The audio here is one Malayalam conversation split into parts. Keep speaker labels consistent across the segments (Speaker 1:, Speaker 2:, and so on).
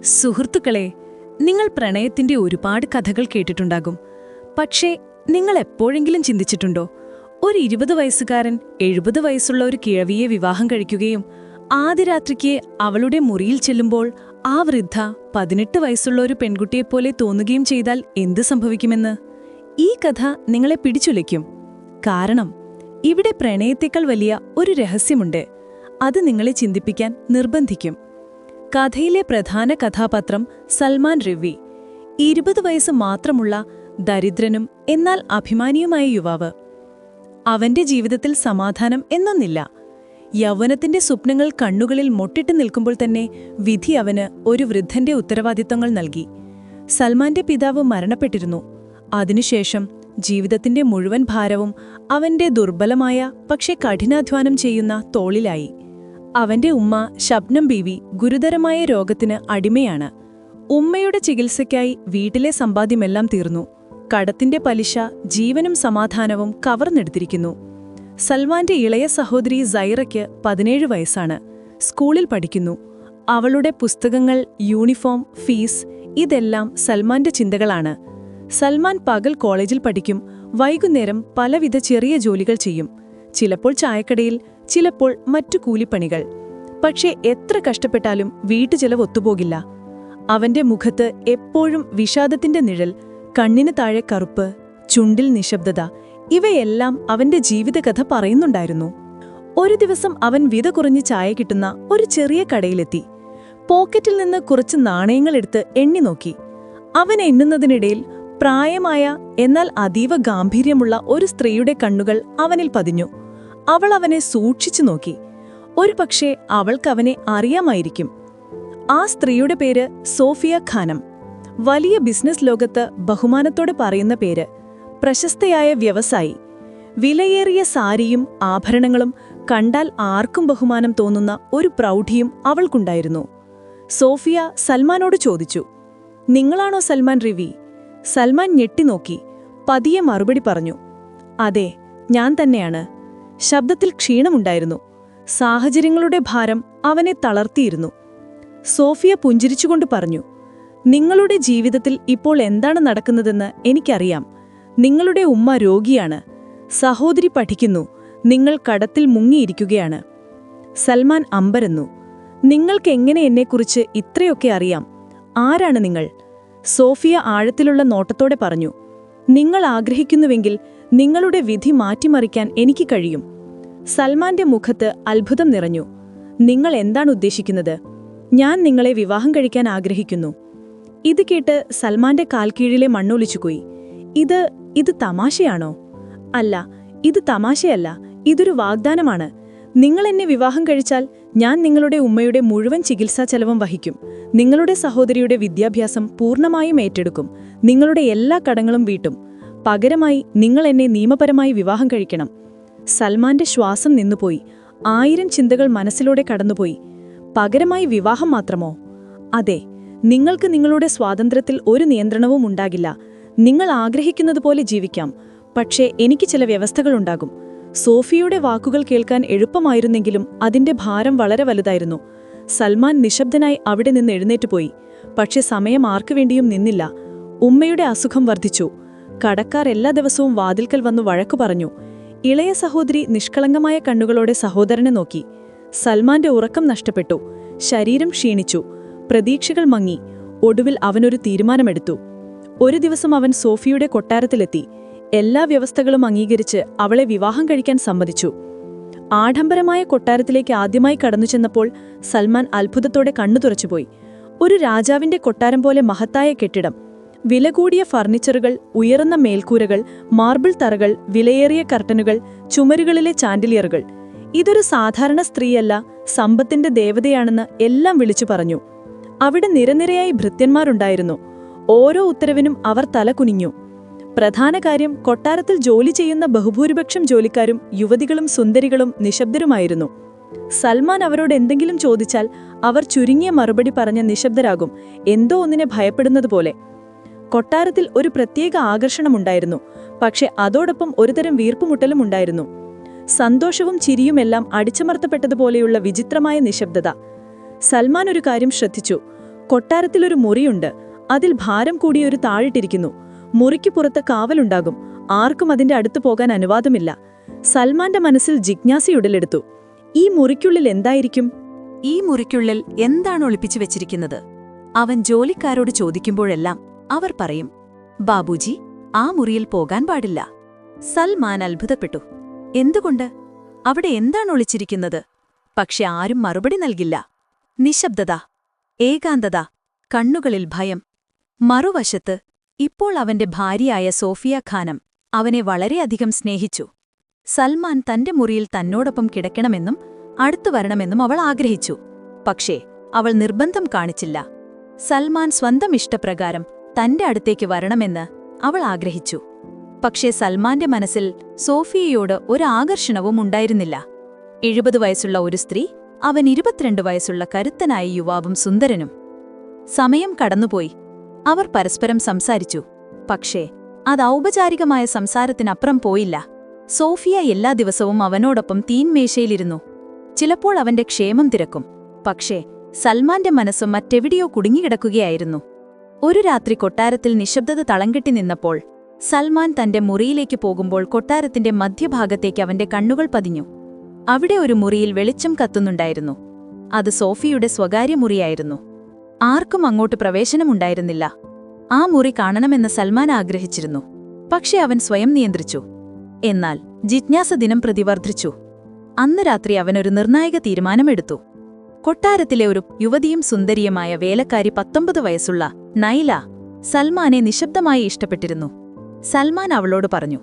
Speaker 1: സുഹൃത്തുക്കളെ നിങ്ങൾ പ്രണയത്തിന്റെ ഒരുപാട് കഥകൾ കേട്ടിട്ടുണ്ടാകും. പക്ഷേ നിങ്ങൾ എപ്പോഴെങ്കിലും ചിന്തിച്ചിട്ടുണ്ടോ? ഒരു ഇരുപത് വയസ്സുകാരൻ എഴുപത് വയസ്സുള്ള ഒരു കിഴവിയെ വിവാഹം കഴിക്കുകയും ആദ്യ രാത്രിക്ക് അവളുടെ മുറിയിൽ ചെല്ലുമ്പോൾ ആ വൃദ്ധ പതിനെട്ട് വയസ്സുള്ള ഒരു പെൺകുട്ടിയെപ്പോലെ തോന്നുകയും ചെയ്താൽ എന്ത് സംഭവിക്കുമെന്ന്? ഈ കഥ നിങ്ങളെ പിടിച്ചുലയ്ക്കും. കാരണം ഇവിടെ പ്രണയത്തേക്കാൾ വലിയ ഒരു രഹസ്യമുണ്ട്. അത് നിങ്ങളെ ചിന്തിപ്പിക്കാൻ നിർബന്ധിക്കും. കഥയിലെ പ്രധാന കഥാപാത്രം സൽമാൻ റിവി ഇരുപത് വയസ്സ് മാത്രമുള്ള ദരിദ്രനും എന്നാൽ അഭിമാനിയുമായ യുവാവ്. അവന്റെ ജീവിതത്തിൽ സമാധാനം എന്നൊന്നില്ല. യൗവനത്തിന്റെ സ്വപ്നങ്ങൾ കണ്ണുകളിൽ മൊട്ടിട്ട് നിൽക്കുമ്പോൾ തന്നെ വിധി അവന് ഒരു വൃദ്ധന്റെ ഉത്തരവാദിത്തങ്ങൾ നൽകി. സൽമാന്റെ പിതാവ് മരണപ്പെട്ടിരുന്നു. അതിനുശേഷം ജീവിതത്തിന്റെ മുഴുവൻ ഭാരവും അവന്റെ ദുർബലമായ പക്ഷെ കഠിനാധ്വാനം ചെയ്യുന്ന തോളിലായി. അവന്റെ ഉമ്മ ശബ്നം ബീവി ഗുരുതരമായ രോഗത്തിന് അടിമയാണ്. ഉമ്മയുടെ ചികിത്സയ്ക്കായി വീട്ടിലെ സമ്പാദ്യമെല്ലാം തീർന്നു. കടത്തിന്റെ പലിശ ജീവനും സമാധാനവും കവർന്നെടുത്തിരിക്കുന്നു. സൽമാന്റെ ഇളയ സഹോദരി സൈറയ്ക്ക് പതിനേഴ് വയസ്സാണ്. സ്കൂളിൽ പഠിക്കുന്നു. അവളുടെ പുസ്തകങ്ങൾ യൂണിഫോം ഫീസ് ഇതെല്ലാം സൽമാന്റെ ചിന്തകളാണ്. സൽമാൻ പകൽ കോളേജിൽ പഠിക്കും വൈകുന്നേരം പലവിധ ചെറിയ ജോലികൾ ചെയ്യും. ചിലപ്പോൾ ചായക്കടയിൽ ചിലപ്പോൾ മറ്റു കൂലിപ്പണികൾ. പക്ഷേ എത്ര കഷ്ടപ്പെട്ടാലും വീട്ടുചെലവ് ഒത്തുപോകില്ല. അവന്റെ മുഖത്ത് എപ്പോഴും വിഷാദത്തിന്റെ നിഴൽ കണ്ണിന് താഴെ കറുപ്പ് ചുണ്ടിൽ നിശബ്ദത ഇവയെല്ലാം അവന്റെ ജീവിതകഥ പറയുന്നുണ്ടായിരുന്നു. ഒരു ദിവസം അവൻ വിത കുറഞ്ഞ് ചായ കിട്ടുന്ന ഒരു ചെറിയ കടയിലെത്തി. പോക്കറ്റിൽ നിന്ന് കുറച്ച് നാണയങ്ങൾ എടുത്ത് എണ്ണി നോക്കി. അവൻ എണ്ണുന്നതിനിടയിൽ പ്രായമായ എന്നാൽ അതീവ ഗാംഭീര്യമുള്ള ഒരു സ്ത്രീയുടെ കണ്ണുകൾ അവനിൽ പതിഞ്ഞു. അവൾ അവനെ സൂക്ഷിച്ചു നോക്കി. ഒരു പക്ഷേ അവൾക്കവനെ അറിയാമായിരിക്കും. ആ സ്ത്രീയുടെ പേര് സോഫിയ ഖാനം. വലിയ ബിസിനസ് ലോകത്ത് ബഹുമാനത്തോടെ പറയുന്ന പേര്. പ്രശസ്തയായ വ്യവസായി. വിലയേറിയ സാരിയും ആഭരണങ്ങളും കണ്ടാൽ ആർക്കും ബഹുമാനം തോന്നുന്ന ഒരു പ്രൗഢിയും അവൾക്കുണ്ടായിരുന്നു. സോഫിയ സൽമാനോട് ചോദിച്ചു. നിങ്ങളാണോ സൽമാൻ റിവി സൽമാൻ ഞെട്ടിനോക്കി പതിയെ മറുപടി പറഞ്ഞു. അതെ ഞാൻ തന്നെയാണ്. ശബ്ദത്തിൽ ക്ഷീണമുണ്ടായിരുന്നു. സാഹചര്യങ്ങളുടെ ഭാരം അവനെ തളർത്തിയിരുന്നു. സോഫിയ പുഞ്ചിരിച്ചുകൊണ്ട് പറഞ്ഞു നിങ്ങളുടെ ജീവിതത്തിൽ ഇപ്പോൾ എന്താണ് നടക്കുന്നതെന്ന് എനിക്കറിയാം. നിങ്ങളുടെ ഉമ്മ രോഗിയാണ്. സഹോദരി പഠിക്കുന്നു. നിങ്ങൾ കടത്തിൽ മുങ്ങിയിരിക്കുകയാണ്. സൽമാൻ അമ്പരന്നു നിങ്ങൾക്കെങ്ങനെ എന്നെക്കുറിച്ച് ഇത്രയൊക്കെ അറിയാം? ആരാണ് നിങ്ങൾ? സോഫിയ ആഴത്തിലുള്ള നോട്ടത്തോടെ പറഞ്ഞു നിങ്ങൾ ആഗ്രഹിക്കുന്നുവെങ്കിൽ നിങ്ങളുടെ വിധി മാറ്റിമറിക്കാൻ എനിക്ക് കഴിയും. സൽമാന്റെ മുഖത്ത് അത്ഭുതം നിറഞ്ഞു. നിങ്ങൾ എന്താണ് ഉദ്ദേശിക്കുന്നത്? ഞാൻ നിങ്ങളെ വിവാഹം കഴിക്കാൻ ആഗ്രഹിക്കുന്നു. ഇത് കേട്ട് സൽമാന്റെ കാൽക്കീഴിലെ മണ്ണൊലിച്ചുപോയി ഇത് ഇത് തമാശയാണോ? അല്ല ഇത് തമാശയല്ല ഇതൊരു വാഗ്ദാനമാണ്. നിങ്ങൾ എന്നെ വിവാഹം കഴിച്ചാൽ ഞാൻ നിങ്ങളുടെ ഉമ്മയുടെ മുഴുവൻ ചികിത്സാ ചെലവും വഹിക്കും. നിങ്ങളുടെ സഹോദരിയുടെ വിദ്യാഭ്യാസം പൂർണമായും ഏറ്റെടുക്കും. നിങ്ങളുടെ എല്ലാ കടങ്ങളും വീട്ടും. പകരമായി നിങ്ങൾ എന്നെ നിയമപരമായി വിവാഹം കഴിക്കണം. സൽമാന്റെ ശ്വാസം നിന്നുപോയി. ആയിരം ചിന്തകൾ മനസ്സിലൂടെ കടന്നുപോയി. പകരമായി വിവാഹം മാത്രമോ? അതെ നിങ്ങൾക്ക് നിങ്ങളുടെ സ്വാതന്ത്ര്യത്തിൽ ഒരു നിയന്ത്രണവും ഉണ്ടാകില്ല. നിങ്ങൾ ആഗ്രഹിക്കുന്നതുപോലെ ജീവിക്കാം. പക്ഷേ എനിക്ക് ചില വ്യവസ്ഥകളുണ്ടാകും സോഫിയുടെ വാക്കുകൾ കേൾക്കാൻ എളുപ്പമായിരുന്നെങ്കിലും അതിന്റെ ഭാരം വളരെ വലുതായിരുന്നു. സൽമാൻ നിശബ്ദനായി അവിടെ നിന്ന് എഴുന്നേറ്റുപോയി പക്ഷേ സമയം ആർക്കുവേണ്ടിയും നിന്നില്ല. ഉമ്മയുടെ അസുഖം വർദ്ധിച്ചു. കടക്കാർ എല്ലാ ദിവസവും വാതിൽക്കൽ വന്നു വഴക്കു പറഞ്ഞു. ഇളയ സഹോദരി നിഷ്കളങ്കമായ കണ്ണുകളോടെ സഹോദരനെ നോക്കി. സൽമാന്റെ ഉറക്കം നഷ്ടപ്പെട്ടു. ശരീരം ക്ഷീണിച്ചു. പ്രതീക്ഷകൾ മങ്ങി. ഒടുവിൽ അവനൊരു തീരുമാനമെടുത്തു. ഒരു ദിവസം അവൻ സോഫിയുടെ കൊട്ടാരത്തിലെത്തി. എല്ലാ വ്യവസ്ഥകളും അംഗീകരിച്ച് അവളെ വിവാഹം കഴിക്കാൻ സമ്മതിച്ചു. ആഡംബരമായ കൊട്ടാരത്തിലേക്ക് ആദ്യമായി കടന്നു ചെന്നപ്പോൾ സൽമാൻ അത്ഭുതത്തോടെ കണ്ണു തുറച്ചുപോയി. ഒരു രാജാവിന്റെ കൊട്ടാരം പോലെ മഹത്തായ കെട്ടിടം. വില കൂടിയ ഫർണിച്ചറുകൾ ഉയർന്ന മേൽക്കൂരകൾ മാർബിൾ തറകൾ വിലയേറിയ കർട്ടനുകൾ ചുമരുകളിലെ ചാൻഡിലിയറുകൾ. ഇതൊരു സാധാരണ സ്ത്രീയല്ല സമ്പത്തിന്റെ ദേവതയാണെന്ന് എല്ലാം വിളിച്ചു പറഞ്ഞു. അവിടെ നിരനിരയായി ഭൃത്യന്മാരുണ്ടായിരുന്നു. ഓരോ ഉത്തരവിനും അവർ തല കുനിഞ്ഞു. പ്രധാന കാര്യം കൊട്ടാരത്തിൽ ജോലി ചെയ്യുന്ന ബഹുഭൂരിപക്ഷം ജോലിക്കാരും യുവതികളും സുന്ദരികളും നിശബ്ദരുമായിരുന്നു. സൽമാൻ അവരോട് എന്തെങ്കിലും ചോദിച്ചാൽ അവർ ചുരുങ്ങിയ മറുപടി പറഞ്ഞ നിശബ്ദരാകും എന്തോ ഒന്നിനെ ഭയപ്പെടുന്നതുപോലെ. കൊട്ടാരത്തിൽ ഒരു പ്രത്യേക ആകർഷണമുണ്ടായിരുന്നു. പക്ഷെ അതോടൊപ്പം ഒരുതരം വീർപ്പുമുട്ടലും ഉണ്ടായിരുന്നു. സന്തോഷവും ചിരിയുമെല്ലാം അടിച്ചമർത്തപ്പെട്ടതുപോലെയുള്ള വിചിത്രമായ നിശബ്ദത. സൽമാൻ ഒരു കാര്യം ശ്രദ്ധിച്ചു.
Speaker 2: കൊട്ടാരത്തിലൊരു മുറിയുണ്ട്. അതിൽ ഭാരം കൂടിയൊരു താഴിട്ടിരിക്കുന്നു. മുറിക്ക് പുറത്ത് കാവലുണ്ടാകും. ആർക്കും അതിന്റെ അടുത്ത് പോകാൻ അനുവാദമില്ല. സൽമാന്റെ മനസ്സിൽ ജിജ്ഞാസയുടലെടുത്തു ഈ മുറിക്കുള്ളിൽ എന്തായിരിക്കും?
Speaker 1: ഈ മുറിക്കുള്ളിൽ എന്താണ് ഒളിപ്പിച്ചു വെച്ചിരിക്കുന്നത്? അവൻ ജോലിക്കാരോട് ചോദിക്കുമ്പോഴെല്ലാം അവർ പറയും ബാബുജി ആ മുറിയിൽ പോകാൻ പാടില്ല. സൽമാൻ അത്ഭുതപ്പെട്ടു. എന്തുകൊണ്ട്? അവിടെ എന്താണ് ഒളിച്ചിരിക്കുന്നത്? പക്ഷെ ആരും മറുപടി നൽകില്ല. നിശബ്ദത ഏകാന്തത കണ്ണുകളിൽ ഭയം. മറുവശത്ത് ഇപ്പോൾ അവന്റെ ഭാര്യയായ സോഫിയ ഖാനം അവനെ വളരെയധികം സ്നേഹിച്ചു. സൽമാൻ തന്റെ മുറിയിൽ തന്നോടൊപ്പം കിടക്കണമെന്നും അടുത്തു വരണമെന്നും അവൾ ആഗ്രഹിച്ചു. പക്ഷേ അവൾ നിർബന്ധം കാണിച്ചില്ല. സൽമാൻ സ്വന്തം ഇഷ്ടപ്രകാരം തന്റെ അടുത്തേക്ക് വരണമെന്ന് അവൾ ആഗ്രഹിച്ചു. പക്ഷേ സൽമാന്റെ മനസ്സിൽ സോഫിയയോട് ഒരു ആകർഷണവും ഉണ്ടായിരുന്നില്ല. എഴുപത് വയസ്സുള്ള ഒരു സ്ത്രീ അവൻ ഇരുപത്തിരണ്ട് വയസ്സുള്ള കരുത്തനായ യുവാവും സുന്ദരനും. സമയം കടന്നുപോയി. അവർ പരസ്പരം സംസാരിച്ചു. പക്ഷേ അത് ഔപചാരികമായ സംസാരത്തിനപ്പുറം പോയില്ല. സോഫിയ എല്ലാ ദിവസവും അവനോടൊപ്പം തീൻമേശയിലിരുന്നു. ചിലപ്പോൾ അവന്റെ ക്ഷേമം തിരക്കും. പക്ഷേ സൽമാന്റെ മനസ്സ് മറ്റെവിടെയോ കുടുങ്ങിക്കിടക്കുകയായിരുന്നു. ഒരു രാത്രി കൊട്ടാരത്തിൽ നിശബ്ദത തളംകെട്ടി നിന്നപ്പോൾ സൽമാൻ തന്റെ മുറിയിലേക്ക് പോകുമ്പോൾ കൊട്ടാരത്തിന്റെ മധ്യഭാഗത്തേക്ക് അവന്റെ കണ്ണുകൾ പതിഞ്ഞു. അവിടെ ഒരു മുറിയിൽ വെളിച്ചം കത്തുന്നുണ്ടായിരുന്നു. അത് സോഫിയുടെ സ്വകാര്യ മുറിയായിരുന്നു. ആർക്കും അങ്ങോട്ട് പ്രവേശനമുണ്ടായിരുന്നില്ല. ആ മുറി കാണണമെന്ന് സൽമാൻ ആഗ്രഹിച്ചിരുന്നു. പക്ഷേ അവൻ സ്വയം നിയന്ത്രിച്ചു. എന്നാൽ ജിജ്ഞാസ ദിനം പ്രതിവർദ്ധിച്ചു. അന്ന് രാത്രി അവനൊരു നിർണായക തീരുമാനമെടുത്തു. കൊട്ടാരത്തിലെ ഒരു യുവതിയും സുന്ദരിയുമായ വേലക്കാരി പത്തൊമ്പത് വയസ്സുള്ള നൈല സൽമാനെ നിശബ്ദമായി ഇഷ്ടപ്പെട്ടിരുന്നു. സൽമാൻ അവളോട് പറഞ്ഞു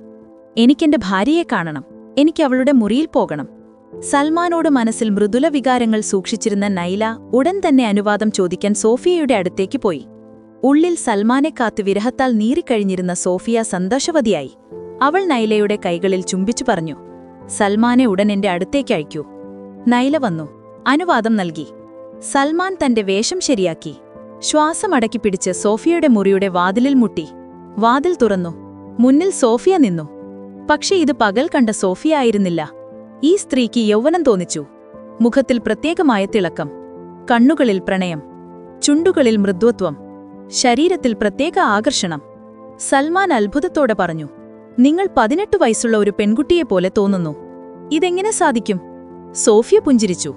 Speaker 1: എനിക്കെന്റെ ഭാര്യയെ കാണണം. എനിക്ക് അവളുടെ മുറിയിൽ പോകണം. സൽമാനോട് മനസ്സിൽ മൃദുല വികാരങ്ങൾ സൂക്ഷിച്ചിരുന്ന നൈല ഉടൻ തന്നെ അനുവാദം ചോദിക്കാൻ സോഫിയയുടെ അടുത്തേക്ക് പോയി. ഉള്ളിൽ സൽമാനെ കാത്ത് വിരഹത്താൽ നീറിക്കഴിഞ്ഞിരുന്ന സോഫിയ സന്തോഷവതിയായി. അവൾ നൈലയുടെ കൈകളിൽ ചുംബിച്ചു പറഞ്ഞു സൽമാനെ ഉടൻ എന്റെ അടുത്തേക്ക് അയക്കൂ. നൈല വന്നു അനുവാദം നൽകി. സൽമാൻ തന്റെ വേഷം ശരിയാക്കി. ശ്വാസമടക്കി പിടിച്ച് സോഫിയയുടെ മുറിയുടെ വാതിലിൽ മുട്ടി. വാതിൽ തുറന്നു. മുന്നിൽ സോഫിയ നിന്നു. പക്ഷേ ഇത് പകൽ കണ്ട സോഫിയ ആയിരുന്നില്ല. ഈ സ്ത്രീക്ക് യൗവനം തോന്നിച്ചു. മുഖത്തിൽ പ്രത്യേകമായ തിളക്കം. കണ്ണുകളിൽ പ്രണയം. ചുണ്ടുകളിൽ മൃദ്വത്വം ശരീരത്തിൽ പ്രത്യേക ആകർഷണം. സൽമാൻ അത്ഭുതത്തോടെ പറഞ്ഞു നിങ്ങൾ പതിനെട്ട് വയസ്സുള്ള ഒരു പെൺകുട്ടിയെപ്പോലെ തോന്നുന്നു. ഇതെങ്ങനെ സാധിക്കും? സോഫിയ പുഞ്ചിരിച്ചു.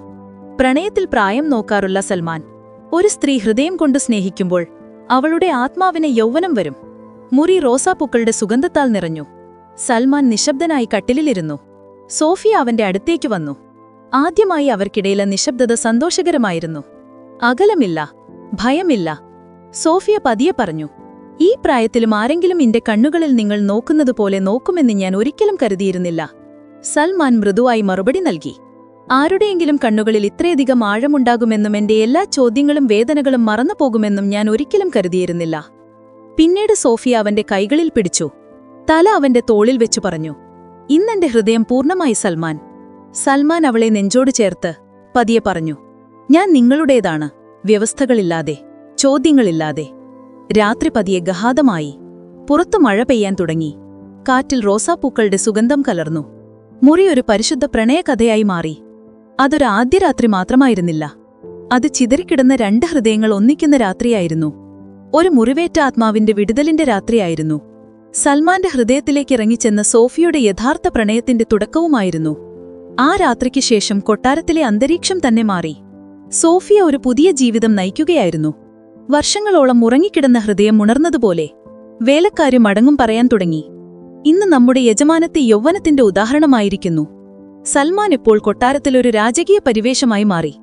Speaker 1: പ്രണയത്തിൽ പ്രായം നോക്കാറുള്ള സൽമാൻ ഒരു സ്ത്രീ ഹൃദയം കൊണ്ട് സ്നേഹിക്കുമ്പോൾ അവളുടെ ആത്മാവിന് യൗവനം വരും. മുറി റോസാപ്പൂക്കളുടെ സുഗന്ധത്താൽ നിറഞ്ഞു. സൽമാൻ നിശബ്ദനായി കട്ടിലിലിരുന്നു. സോഫിയ അവന്റെ അടുത്തേക്ക് വന്നു. ആദ്യമായി അവർക്കിടയിലെ നിശബ്ദത സന്തോഷകരമായിരുന്നു. അകലമില്ല ഭയമില്ല. സോഫിയ പതിയെ പറഞ്ഞു ഈ പ്രായത്തിലും ആരെങ്കിലും എന്റെ കണ്ണുകളിൽ നിങ്ങൾ നോക്കുന്നതുപോലെ നോക്കുമെന്ന് ഞാൻ ഒരിക്കലും കരുതിയിരുന്നില്ല. സൽമാൻ മൃദുവായി മറുപടി നൽകി. ആരുടെയെങ്കിലും കണ്ണുകളിൽ ഇത്രയധികം ആഴമുണ്ടാകുമെന്നും എന്റെ എല്ലാ ചോദ്യങ്ങളും വേദനകളും മറന്നുപോകുമെന്നും ഞാൻ ഒരിക്കലും കരുതിയിരുന്നില്ല. പിന്നീട് സോഫിയ അവന്റെ കൈകളിൽ പിടിച്ചു. തല അവന്റെ തോളിൽ വെച്ചു പറഞ്ഞു ഇന്നെന്റെ ഹൃദയം പൂർണമായി സൽമാൻ. സൽമാൻ അവളെ നെഞ്ചോട് ചേർത്ത് പതിയെ പറഞ്ഞു ഞാൻ നിങ്ങളുടേതാണ് വ്യവസ്ഥകളില്ലാതെ ചോദ്യങ്ങളില്ലാതെ. രാത്രി പതിയെ ഗഹാതമായി. പുറത്തു മഴ പെയ്യാൻ തുടങ്ങി. കാറ്റിൽ റോസാപ്പൂക്കളുടെ സുഗന്ധം കലർന്നു. മുറി ഒരു പരിശുദ്ധ പ്രണയകഥയായി മാറി. അതൊരു ആദ്യ രാത്രി മാത്രമായിരുന്നില്ല. അത് ചിതറിക്കിടന്ന രണ്ട് ഹൃദയങ്ങൾ ഒന്നിക്കുന്ന രാത്രിയായിരുന്നു. ഒരു മുറിവേറ്റ ആത്മാവിന്റെ വിടുതലിന്റെ രാത്രിയായിരുന്നു. സൽമാന്റെ ഹൃദയത്തിലേക്ക് ഇറങ്ങിച്ചെന്ന സോഫിയുടെ യഥാർത്ഥ പ്രണയത്തിന്റെ തുടക്കവുമായിരുന്നു. ആ രാത്രിക്ക് ശേഷം കൊട്ടാരത്തിലെ അന്തരീക്ഷം തന്നെ മാറി. സോഫിയ ഒരു പുതിയ ജീവിതം നയിക്കുകയായിരുന്നു. വർഷങ്ങളോളം ഉറങ്ങിക്കിടന്ന ഹൃദയം ഉണർന്നതുപോലെ. വേലക്കാരും മടങ്ങും പറയാൻ തുടങ്ങി. ഇന്ന് നമ്മുടെ യജമാനത്തെ യൗവനത്തിന്റെ ഉദാഹരണമായിരിക്കുന്നു. സൽമാൻ ഇപ്പോൾ കൊട്ടാരത്തിലൊരു രാജകീയ പരിവേഷമായി മാറി.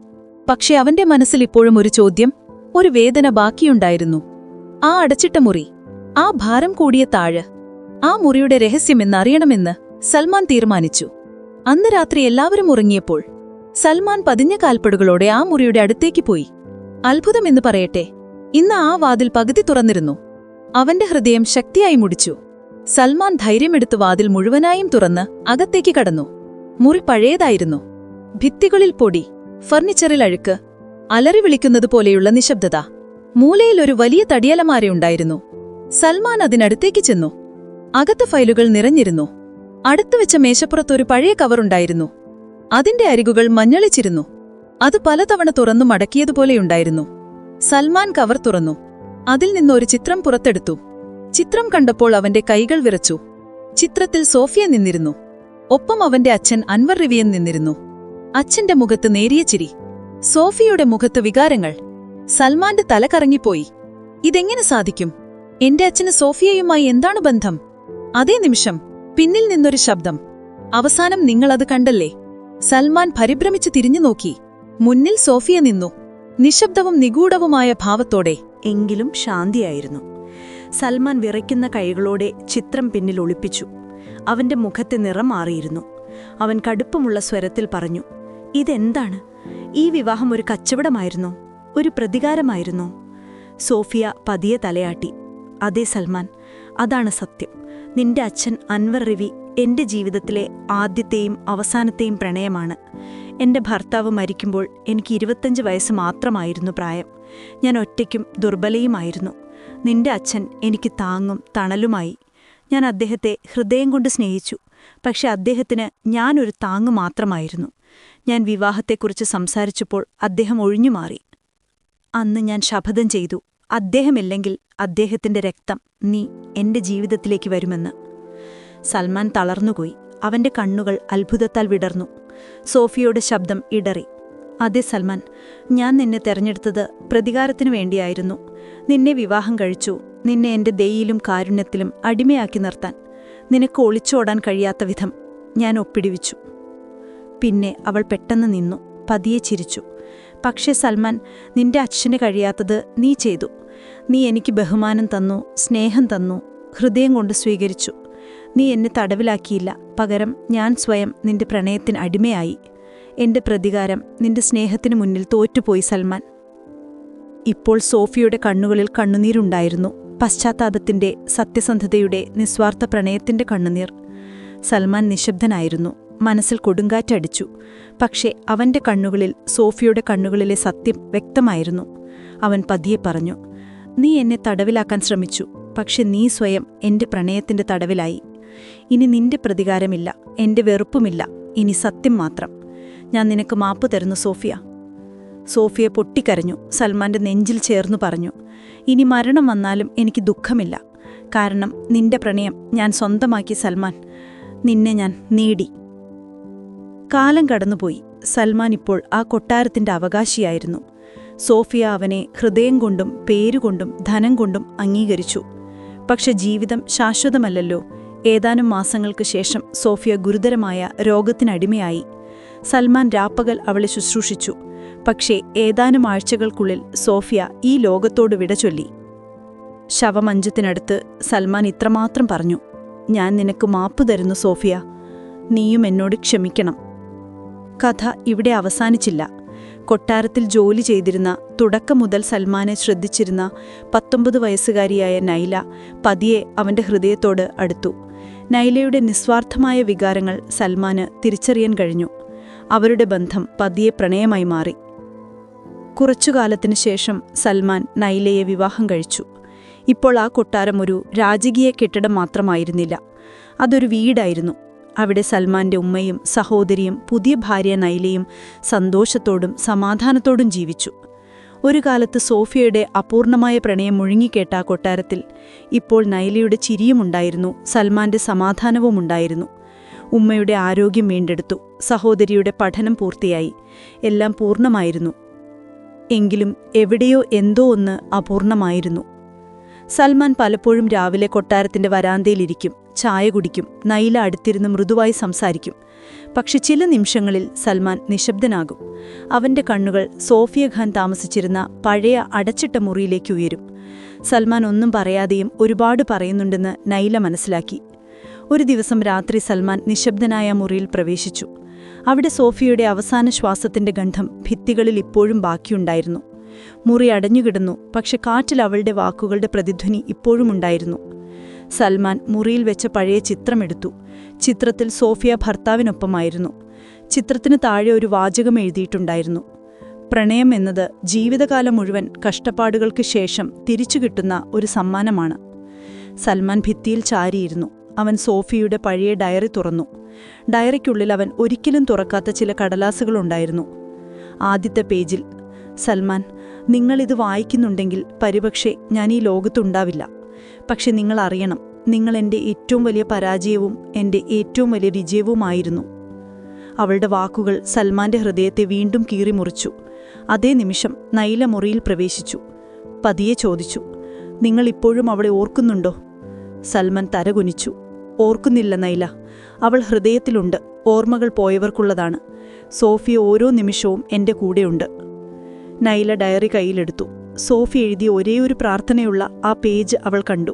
Speaker 1: പക്ഷെ അവന്റെ മനസ്സിൽ ഇപ്പോഴും ഒരു ചോദ്യം ഒരു വേദന ബാക്കിയുണ്ടായിരുന്നു. ആ അടച്ചിട്ട മുറി ആ ഭാരം കൂടിയ താഴ് ആ മുറിയുടെ രഹസ്യമെന്നറിയണമെന്ന് സൽമാൻ തീരുമാനിച്ചു. അന്ന് രാത്രി എല്ലാവരും ഉറങ്ങിയപ്പോൾ സൽമാൻ പതിഞ്ഞ കാൽപ്പടുകളോടെ ആ മുറിയുടെ അടുത്തേക്ക് പോയി. അത്ഭുതമെന്ന് പറയട്ടെ ഇന്ന് ആ വാതിൽ പകുതി തുറന്നിരുന്നു. അവന്റെ ഹൃദയം ശക്തിയായി മുടിച്ചു. സൽമാൻ ധൈര്യമെടുത്ത് വാതിൽ മുഴുവനായും തുറന്ന് അകത്തേക്ക് കടന്നു. മുറി പഴയതായിരുന്നു. ഭിത്തികളിൽ പൊടി ഫർണിച്ചറിൽ അഴുക്ക് അലറി വിളിക്കുന്നതുപോലെയുള്ള നിശബ്ദത. മൂലയിൽ ഒരു വലിയ തടിയലമാരയുണ്ടായിരുന്നു സൽമാൻ അതിനടുത്തേക്ക് ചെന്നു. അകത്ത് ഫയലുകൾ നിറഞ്ഞിരുന്നു. അടുത്തുവെച്ച മേശപ്പുറത്തൊരു പഴയ കവറുണ്ടായിരുന്നു അതിന്റെ അരികുകൾ മഞ്ഞളിച്ചിരുന്നു. അത് പലതവണ തുറന്നു മടക്കിയതുപോലെയുണ്ടായിരുന്നു
Speaker 3: സൽമാൻ കവർ തുറന്നു. അതിൽ നിന്നൊരു ചിത്രം പുറത്തെടുത്തു. ചിത്രം കണ്ടപ്പോൾ അവന്റെ കൈകൾ വിറച്ചു. ചിത്രത്തിൽ സോഫിയ നിന്നിരുന്നു. ഒപ്പം അവന്റെ അച്ഛൻ അൻവർ റിവിയൻ നിന്നിരുന്നു. അച്ഛന്റെ മുഖത്ത് നേരിയ ചിരി. സോഫിയുടെ മുഖത്ത് വികാരങ്ങൾ. സൽമാന്റെ തല കറങ്ങിപ്പോയി. ഇതെങ്ങനെ സാധിക്കും? എന്റെ അച്ഛന് സോഫിയയുമായി എന്താണ് ബന്ധം? അതേ നിമിഷം പിന്നിൽ നിന്നൊരു ശബ്ദം. അവസാനം നിങ്ങളത് കണ്ടല്ലേ? സൽമാൻ പരിഭ്രമിച്ച് തിരിഞ്ഞു നോക്കി. മുന്നിൽ സോഫിയ നിന്നു. നിശബ്ദവും നിഗൂഢവുമായ ഭാവത്തോടെ.
Speaker 1: എങ്കിലും ശാന്തിയായിരുന്നു. സൽമാൻ വിറയ്ക്കുന്ന കൈകളോടെ ചിത്രം പിന്നിൽ ഒളിപ്പിച്ചു. അവന്റെ മുഖത്തെ നിറം മാറിയിരുന്നു. അവൻ കടുപ്പമുള്ള സ്വരത്തിൽ പറഞ്ഞു ഇതെന്താണ്? ഈ വിവാഹം ഒരു കച്ചവടമായിരുന്നോ? ഒരു പ്രതികാരമായിരുന്നോ? സോഫിയ പതിയെ തലയാട്ടി അതേ സൽമാൻ അതാണ് സത്യം. നിന്റെ അച്ഛൻ അൻവർ റിവി എന്റെ ജീവിതത്തിലെ ആദ്യത്തെയും അവസാനത്തെയും പ്രണയമാണ്. എന്റെ ഭർത്താവ് മരിക്കുമ്പോൾ എനിക്ക് ഇരുപത്തഞ്ച് വയസ്സ് മാത്രമായിരുന്നു പ്രായം. ഞാൻ ഒറ്റയ്ക്കും ദുർബലയുമായിരുന്നു. നിന്റെ അച്ഛൻ എനിക്ക് താങ്ങും തണലുമായി ഞാൻ അദ്ദേഹത്തെ ഹൃദയം കൊണ്ട് സ്നേഹിച്ചു. പക്ഷെ അദ്ദേഹത്തിന് ഞാനൊരു താങ്ങ് മാത്രമായിരുന്നു. ഞാൻ വിവാഹത്തെക്കുറിച്ച് സംസാരിച്ചപ്പോൾ അദ്ദേഹം ഒഴിഞ്ഞുമാറി അന്ന് ഞാൻ ശപഥം ചെയ്തു. അദ്ദേഹമില്ലെങ്കിൽ അദ്ദേഹത്തിന്റെ രക്തം നീ എന്റെ ജീവിതത്തിലേക്ക് വരുമെന്ന്. സൽമാൻ തളർന്നുപോയി. അവന്റെ കണ്ണുകൾ അത്ഭുതത്താൽ വിടർന്നു. സോഫിയുടെ ശബ്ദം ഇടറി. അതെ സൽമാൻ ഞാൻ നിന്നെ തെരഞ്ഞെടുത്തത് പ്രതികാരത്തിനു വേണ്ടിയായിരുന്നു. നിന്നെ വിവാഹം കഴിച്ചു നിന്നെ എന്റെ ദയിലും കാരുണ്യത്തിലും അടിമയാക്കി നിർത്താൻ നിനക്ക് ഒളിച്ചോടാൻ കഴിയാത്ത വിധം ഞാൻ ഒപ്പിടിവിച്ചു. പിന്നെ അവൾ പെട്ടെന്ന് നിന്നു പതിയെ ചിരിച്ചു. പക്ഷേ സൽമാൻ നിന്റെ അച്ഛന് കഴിയാത്തത് നീ ചെയ്തു. നീ എനിക്ക് ബഹുമാനം തന്നു സ്നേഹം തന്നു ഹൃദയം കൊണ്ട് സ്വീകരിച്ചു. നീ എന്നെ തടവിലാക്കിയില്ല പകരം ഞാൻ സ്വയം നിന്റെ പ്രണയത്തിന് അടിമയായി. എന്റെ പ്രതികാരം നിന്റെ സ്നേഹത്തിനു മുന്നിൽ തോറ്റുപോയി സൽമാൻ. ഇപ്പോൾ സോഫിയുടെ കണ്ണുകളിൽ കണ്ണുനീരുണ്ടായിരുന്നു. പശ്ചാത്താപത്തിന്റെ സത്യസന്ധതയുടെ നിസ്വാർത്ഥ പ്രണയത്തിന്റെ കണ്ണുനീർ. സൽമാൻ നിശബ്ദനായിരുന്നു. മനസ്സിൽ കൊടുങ്കാറ്റടിച്ചു പക്ഷേ അവന്റെ കണ്ണുകളിൽ സോഫിയുടെ കണ്ണുകളിലെ സത്യം വ്യക്തമായിരുന്നു. അവൻ പതിയെ പറഞ്ഞു നീ എന്നെ തടവിലാക്കാൻ ശ്രമിച്ചു. പക്ഷെ നീ സ്വയം എന്റെ പ്രണയത്തിന്റെ തടവിലായി. ഇനി നിന്റെ പ്രതികാരമില്ല എന്റെ വെറുപ്പുമില്ല. ഇനി സത്യം മാത്രം. ഞാൻ നിനക്ക് മാപ്പ് തരുന്നു സോഫിയ. സോഫിയ പൊട്ടിക്കരഞ്ഞു സൽമാന്റെ നെഞ്ചിൽ ചേർന്നു പറഞ്ഞു. ഇനി മരണം വന്നാലും എനിക്ക് ദുഃഖമില്ല. കാരണം നിന്റെ പ്രണയം ഞാൻ സ്വന്തമാക്കി സൽമാൻ. നിന്നെ ഞാൻ നേടി. കാലം കടന്നുപോയി. സൽമാൻ ഇപ്പോൾ ആ കൊട്ടാരത്തിന്റെ അവകാശിയായിരുന്നു. സോഫിയ അവനെ ഹൃദയം കൊണ്ടും പേരുകൊണ്ടും ധനം കൊണ്ടും അംഗീകരിച്ചു. പക്ഷെ ജീവിതം ശാശ്വതമല്ലല്ലോ. ഏതാനും മാസങ്ങൾക്ക് ശേഷം സോഫിയ ഗുരുതരമായ രോഗത്തിനടിമയായി. സൽമാൻ രാപ്പകൽ അവളെ ശുശ്രൂഷിച്ചു. പക്ഷേ ഏതാനും ആഴ്ചകൾക്കുള്ളിൽ സോഫിയ ഈ ലോകത്തോട് വിട ചൊല്ലി. ശവമഞ്ചത്തിനടുത്ത് സൽമാൻ ഇത്രമാത്രം പറഞ്ഞു. ഞാൻ നിനക്ക് മാപ്പ് തരുന്നു സോഫിയ. നീയും എന്നോട് ക്ഷമിക്കണം കഥ ഇവിടെ അവസാനിച്ചില്ല. കൊട്ടാരത്തിൽ ജോലി ചെയ്തിരുന്ന തുടക്കം മുതൽ സൽമാനെ ശ്രദ്ധിച്ചിരുന്ന പത്തൊമ്പത് വയസ്സുകാരിയായ നൈല പതിയെ അവന്റെ ഹൃദയത്തോട് അടുത്തു. നൈലയുടെ നിസ്വാർത്ഥമായ വികാരങ്ങൾ സൽമാന് തിരിച്ചറിയാൻ കഴിഞ്ഞു. അവരുടെ ബന്ധം പതിയെ പ്രണയമായി മാറി. കുറച്ചുകാലത്തിനു ശേഷം സൽമാൻ നൈലയെ വിവാഹം കഴിച്ചു. ഇപ്പോൾ ആ കൊട്ടാരം ഒരു രാജകീയ കെട്ടിടം മാത്രമായിരുന്നില്ല. അതൊരു വീടായിരുന്നു. അവിടെ സൽമാന്റെ ഉമ്മയും സഹോദരിയും പുതിയ ഭാര്യ നൈലയും സന്തോഷത്തോടും സമാധാനത്തോടും ജീവിച്ചു. ഒരു കാലത്ത് സോഫിയയുടെ അപൂർണമായ പ്രണയം മുഴുങ്ങിക്കേട്ട കൊട്ടാരത്തിൽ ഇപ്പോൾ നൈലയുടെ ചിരിയുമുണ്ടായിരുന്നു സൽമാന്റെ സമാധാനവുമുണ്ടായിരുന്നു. ഉമ്മയുടെ ആരോഗ്യം വീണ്ടെടുത്തു. സഹോദരിയുടെ പഠനം പൂർത്തിയായി. എല്ലാം പൂർണമായിരുന്നു. എങ്കിലും എവിടെയോ എന്തോ ഒന്ന് അപൂർണമായിരുന്നു. സൽമാൻ പലപ്പോഴും രാവിലെ കൊട്ടാരത്തിന്റെ വരാന്തയിലിരിക്കും. ചായ കുടിക്കും. നൈല അടുത്തിരുന്ന് മൃദുവായി സംസാരിക്കും. പക്ഷെ ചില നിമിഷങ്ങളിൽ സൽമാൻ നിശബ്ദനാകും. അവന്റെ കണ്ണുകൾ സോഫിയ ഖാൻ താമസിച്ചിരുന്ന പഴയ അടച്ചിട്ട മുറിയിലേക്ക് ഉയരും. സൽമാൻ ഒന്നും പറയാതെയും ഒരുപാട് പറയുന്നുണ്ടെന്ന് നൈല മനസ്സിലാക്കി. ഒരു ദിവസം രാത്രി സൽമാൻ നിശബ്ദനായ മുറിയിൽ പ്രവേശിച്ചു. അവിടെ സോഫിയുടെ അവസാന ശ്വാസത്തിന്റെ ഗന്ധം ഭിത്തികളിൽ ഇപ്പോഴും ബാക്കിയുണ്ടായിരുന്നു. മുറി അടഞ്ഞുകിടന്നു പക്ഷെ കാറ്റിൽ അവളുടെ വാക്കുകളുടെ പ്രതിധ്വനി ഇപ്പോഴും ഉണ്ടായിരുന്നു. സൽമാൻ മുറിയിൽ വെച്ച പഴയ ചിത്രമെടുത്തു ചിത്രത്തിൽ സോഫിയ ഭർത്താവിനൊപ്പമായിരുന്നു. ചിത്രത്തിന് താഴെ ഒരു വാചകം എഴുതിയിട്ടുണ്ടായിരുന്നു. പ്രണയം എന്നത് ജീവിതകാലം മുഴുവൻ കഷ്ടപ്പാടുകൾക്ക് ശേഷം തിരിച്ചു കിട്ടുന്ന ഒരു സമ്മാനമാണ്. സൽമാൻ ഭിത്തിയിൽ ചാരിയിരുന്നു. അവൻ സോഫിയുടെ പഴയ ഡയറി തുറന്നു. ഡയറിക്കുള്ളിൽ അവൻ ഒരിക്കലും തുറക്കാത്ത ചില കടലാസുകളുണ്ടായിരുന്നു. ആദ്യത്തെ പേജിൽ സൽമാൻ
Speaker 2: നിങ്ങളിത് വായിക്കുന്നുണ്ടെങ്കിൽ പരിപക്ഷെ ഞാൻ ഈ ലോകത്തുണ്ടാവില്ല. പക്ഷെ നിങ്ങൾ അറിയണം നിങ്ങൾ എന്റെ ഏറ്റവും വലിയ പരാജയവും എന്റെ ഏറ്റവും വലിയ വിജയവുമായിരുന്നു. അവളുടെ വാക്കുകൾ സൽമാന്റെ ഹൃദയത്തെ വീണ്ടും കീറിമുറിച്ചു അതേ നിമിഷം നൈല മുറിയിൽ പ്രവേശിച്ചു. പതിയെ ചോദിച്ചു നിങ്ങൾ ഇപ്പോഴും അവളെ ഓർക്കുന്നുണ്ടോ? സൽമാൻ തരകുനിച്ചു. ഓർക്കുന്നില്ല നൈല. അവൾ ഹൃദയത്തിലുണ്ട്. ഓർമ്മകൾ പോയവർക്കുള്ളതാണ്. സോഫിയ ഓരോ നിമിഷവും എന്റെ കൂടെയുണ്ട്. നൈല ഡയറി കയ്യിലെടുത്തു. സോഫി എഴുതിയ ഒരേയൊരു പ്രാർത്ഥനയുള്ള ആ പേജ് അവൾ കണ്ടു.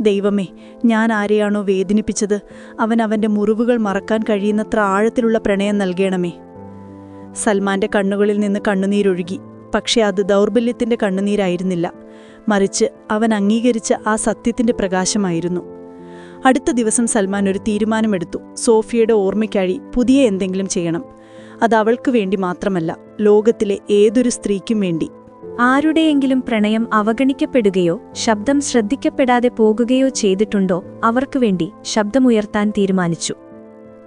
Speaker 2: ദൈവമേ ഞാൻ ആരെയാണോ വേദനിപ്പിച്ചത്? അവൻ അവന്റെ മുറിവുകൾ മറക്കാൻ കഴിയുന്നത്ര ആഴത്തിലുള്ള പ്രണയം നൽകണമേ. സൽമാന്റെ കണ്ണുകളിൽ നിന്ന് കണ്ണുനീരൊഴുകി. പക്ഷേ അത് ദൗർബല്യത്തിന്റെ കണ്ണുനീരായിരുന്നില്ല. മറിച്ച് അവൻ അംഗീകരിച്ച ആ സത്യത്തിന്റെ പ്രകാശമായിരുന്നു. അടുത്ത ദിവസം സൽമാൻ ഒരു തീരുമാനമെടുത്തു. സോഫിയയുടെ ഓർമ്മയ്ക്കായി പുതിയ എന്തെങ്കിലും ചെയ്യണം. അത് അവൾക്ക് വേണ്ടി മാത്രമല്ല ലോകത്തിലെ ഏതൊരു സ്ത്രീക്കും വേണ്ടി.
Speaker 1: ആരുടെയെങ്കിലും പ്രണയം അവഗണിക്കപ്പെടുകയോ ശബ്ദം ശ്രദ്ധിക്കപ്പെടാതെ പോകുകയോ ചെയ്തിട്ടുണ്ടോ അവർക്കു വേണ്ടി ശബ്ദമുയർത്താൻ തീരുമാനിച്ചു.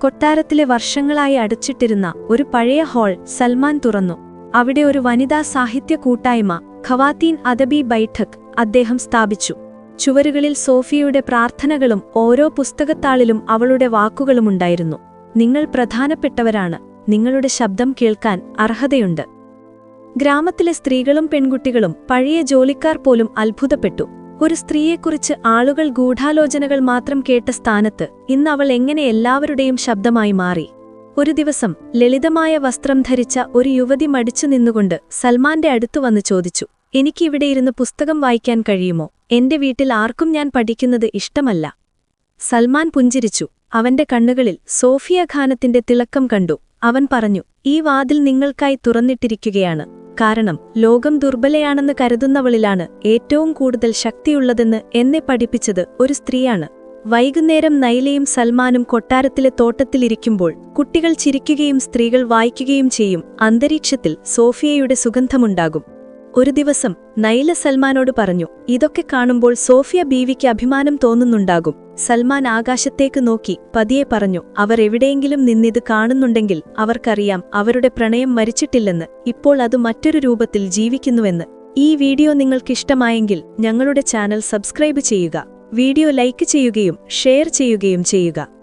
Speaker 1: കൊട്ടാരത്തിലെ വർഷങ്ങളായി അടച്ചിട്ടിരുന്ന ഒരു പഴയ ഹാൾ സൽമാൻ തുറന്നു. അവിടെ ഒരു വനിതാ സാഹിത്യ കൂട്ടായ്മ ഖവാത്തീൻ അദബി ബൈഠക് അദ്ദേഹം സ്ഥാപിച്ചു. ചുവരുകളിൽ സോഫിയയുടെ പ്രാർത്ഥനകളും ഓരോ പുസ്തകത്താളിലും അവളുടെ വാക്കുകളുമുണ്ടായിരുന്നു നിങ്ങൾ പ്രധാനപ്പെട്ടവരാണ്. നിങ്ങളുടെ ശബ്ദം കേൾക്കാൻ അർഹതയുണ്ട്. ഗ്രാമത്തിലെ സ്ത്രീകളും പെൺകുട്ടികളും പഴയ ജോലിക്കാർ പോലും അത്ഭുതപ്പെട്ടു. ഒരു സ്ത്രീയെക്കുറിച്ച് ആളുകൾ ഗൂഢാലോചനകൾ മാത്രം കേട്ട സ്ഥാനത്ത് ഇന്ന് അവൾ എങ്ങനെ എല്ലാവരുടെയും ശബ്ദമായി മാറി. ഒരു ദിവസം ലളിതമായ വസ്ത്രം ധരിച്ച ഒരു യുവതി മടിച്ചു നിന്നുകൊണ്ട് സൽമാന്റെ അടുത്തു വന്ന് ചോദിച്ചു എനിക്കിവിടെ ഇരുന്ന് പുസ്തകം വായിക്കാൻ കഴിയുമോ? എന്റെ വീട്ടിൽ ആർക്കും ഞാൻ പഠിക്കുന്നത് ഇഷ്ടമല്ല. സൽമാൻ പുഞ്ചിരിച്ചു. അവന്റെ കണ്ണുകളിൽ സോഫിയ ഖാനത്തിന്റെ തിളക്കം കണ്ടു. അവൻ പറഞ്ഞു ഈ വാതിൽ നിങ്ങൾക്കായി തുറന്നിട്ടിരിക്കുകയാണ്. കാരണം ലോകം ദുർബലയാണെന്ന് കരുതുന്നവളിലാണ് ഏറ്റവും കൂടുതൽ ശക്തിയുള്ളതെന്ന് എന്നെ പഠിപ്പിച്ചത് ഒരു സ്ത്രീയാണ്. വൈകുന്നേരം നൈലയും സൽമാനും കൊട്ടാരത്തിലെ തോട്ടത്തിലിരിക്കുമ്പോൾ കുട്ടികൾ ചിരിക്കുകയും സ്ത്രീകൾ വായിക്കുകയും ചെയ്യും. അന്തരീക്ഷത്തിൽ സോഫിയയുടെ സുഗന്ധമുണ്ടാകും. ഒരു ദിവസം നൈല സൽമാനോട് പറഞ്ഞു ഇതൊക്കെ കാണുമ്പോൾ സോഫിയ ബീവിക്ക് അഭിമാനം തോന്നുന്നുണ്ടാകും. സൽമാൻ ആകാശത്തേക്ക് നോക്കി പതിയെ പറഞ്ഞു അവർ എവിടെയെങ്കിലും നിന്നിത് കാണുന്നുണ്ടെങ്കിൽ അവർക്കറിയാം അവരുടെ പ്രണയം മരിച്ചിട്ടില്ലെന്ന്. ഇപ്പോൾ അത് മറ്റൊരു രൂപത്തിൽ ജീവിക്കുന്നുവെന്ന്. ഈ വീഡിയോ നിങ്ങൾക്കിഷ്ടമായെങ്കിൽ ഞങ്ങളുടെ ചാനൽ സബ്സ്ക്രൈബ് ചെയ്യുക. വീഡിയോ ലൈക്ക് ചെയ്യുകയും ഷെയർ ചെയ്യുകയും ചെയ്യുക.